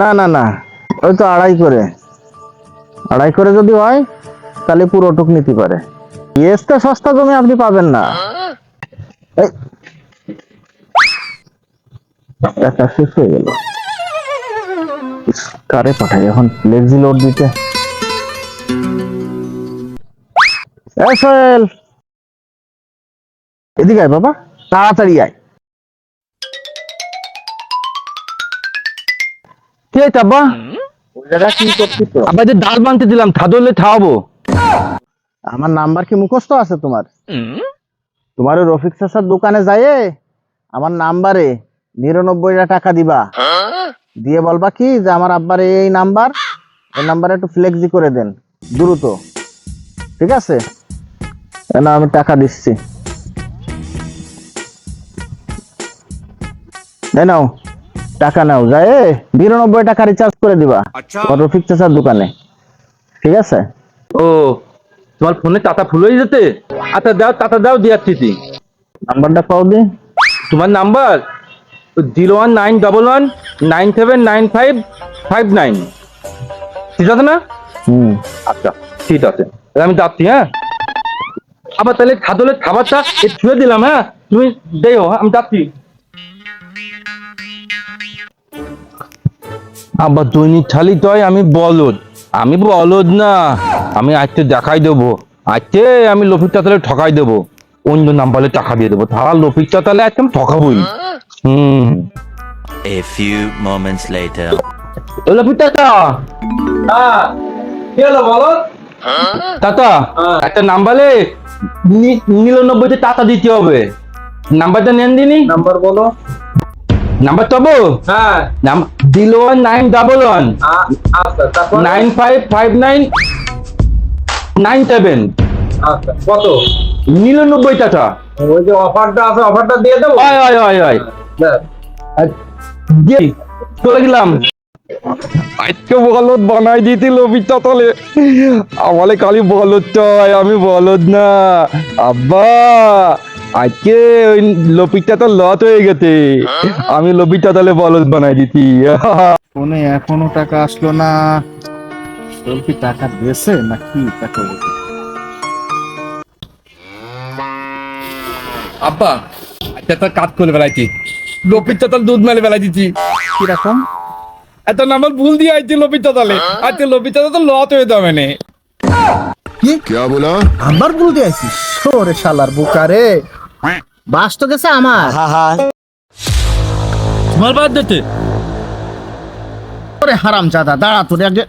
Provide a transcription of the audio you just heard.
না না না। ওই তো আড়াই করে। আড়াই করে যদি হয়, তাহলে পুরোটুক নিতে পারে। এসতে সস্তা জমি আপনি পাবেন না। টাকা শেষ হয়ে গেল। কারে পাঠাই এখন? ফ্লেক্সি লোড দিতে। এদিকে আয় বাবা, তাড়াতাড়ি আয়। কে চাব্বা কি করছিস আব্বা যে ডাল বানতে দিলাম থাদলে খাওয়াবো। আমার নাম্বার কি মুখস্থ আছে তোমার? তোমার রফিক চাচার দোকানে যাইয়ে আমার নাম্বারে নিরানব্বইটা টাকা দিবা। দিয়ে বলবা কি যে আমার আব্বার এই নাম্বার এই নাম্বারে একটু ফ্লেক্সি করে দেন দ্রুত। ঠিক আছে? নাও আমি টাকা দিচ্ছি। নাও। টাকা নাও যায় বিরানব্বই টাকা রিচার্জ করে দিবা। তোমার রফিক চাচার দোকানে। ঠিক আছে? ও তোমার ফোনে টাটা ফুল হয়ে যেতে আচ্ছা দাও টাটা দাও দিয়ে দিচ্ছি নাম্বারটা পাও দি। তোমার number? Zero one nine double one nine seven nine five five nine. ঠিক আছে না? হুম। আচ্ছা ঠিক আছে। তাহলে আমি যাচ্ছি হ্যাঁ? আবার তাহলে খাদলের খাবারটা এ ছুঁয়ে দিলাম হ্যাঁ? তুমি দেও হ্যাঁ? আমি যাচ্ছি। আবার দৈনিক থালি তয় আমি বলদ। আমি বলদ না। আমি আজকে দেখাই দেবো। আজকে আমি লফিক চাতালে ঠকাই দেবো। অন্য নাম্বারে টাকা দিয়ে দেবো। তারা লফিক চাতালে আজকে আমি ঠকাবই। হুম। A few moments later. ও লফিক চাচা! হ্যাঁ। কি হলো বলো টাটা একটা নাম্বারে নিরানব্বইতে টাকা দিতে হবে। নাম্বারটা নেন দিনি। নাম্বার বলো। নাম্বার তবু হ্যাঁ। নাম ওয়ান নাইন ডাবল ওয়ান। আচ্ছা তারপর? Nine five five nine nine seven. আচ্ছা কত? নিরানব্বই টাকা। ওই যে অফারটা আছে অফারটা দিয়ে দেবো? হয় হয় হয় হয়। দিয়ে চলে গেলাম। আজকে বলদ বানাই দিতি লবিটা তলে। আমালে খালি বলদ চাই আমি বলদ না। আব্বা! আজকে ওই লপিটা তো লত হয়ে গেছে। আমি লবিটা তাহলে বলদ বানাই দিতি ফোনে এখনও টাকা আসলো না। তোর কি টাকা দিয়েছে নাকি টাকা বলছে? আব্বা আচ্ছা তোর কাজ করে বেড়াইছি। লোপির চাতাল দুধ মেলে বেড়াই দিচ্ছি কীরকম? এত নাম্বার ভুল দিয়ে আইছি লোপির চাতালে আজকে লোপির তো লত হয়ে যাবে না। আমার ভুল দিয়েছিস ওরে শালার বুকারে বাস তো গেছে আমার। তোমার বাদ দিতে ওরে হারাম জাদা দাঁড়া তোর আগে